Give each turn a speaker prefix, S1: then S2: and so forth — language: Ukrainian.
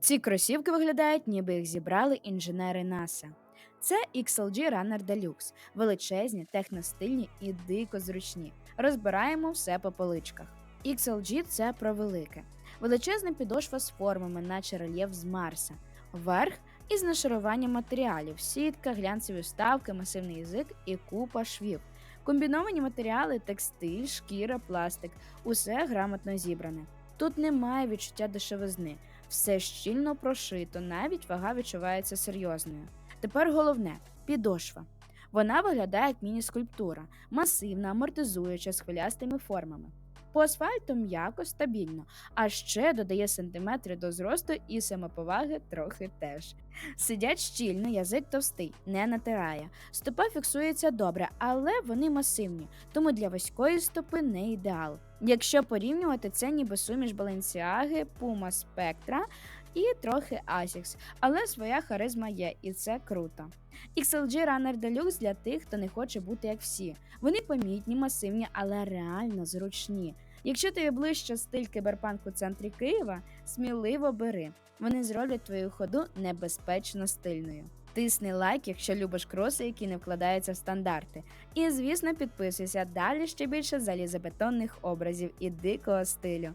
S1: Ці кросівки виглядають, ніби їх зібрали інженери НАСА. Це XLG Runner Deluxe, величезні, техностильні і дико зручні. Розбираємо все по поличках. XLG – це про велике. Величезна підошва з формами, наче рельєф з Марса. Верх із нашаруванням матеріалів, сітка, глянцеві вставки, масивний язик і купа швів. Комбіновані матеріали, текстиль, шкіра, пластик усе грамотно зібране. Тут немає відчуття дешевизни, все щільно прошито, навіть вага відчувається серйозною. Тепер головне підошва. Вона виглядає як міні-скульптура, масивна, амортизуюча з хвилястими формами. По асфальту м'яко стабільно, а ще додає сантиметри до зросту і самоповаги трохи теж. Сидять щільно, язик товстий, не натирає. Стопа фіксується добре, але вони масивні, тому для вузької стопи не ідеал. Якщо порівнювати, це ніби суміш баленсіаги, пума Spectra і трохи Asics, але своя харизма є, і це круто. XLG Runner Deluxe для тих, хто не хоче бути як всі. Вони помітні, масивні, але реально зручні. Якщо тобі ближче стиль кіберпанк у центрі Києва, сміливо бери. Вони зроблять твою ходу небезпечно стильною. Тисни лайк, якщо любиш кроси, які не вкладаються в стандарти. І, звісно, підписуйся далі ще більше залізобетонних образів і дикого стилю.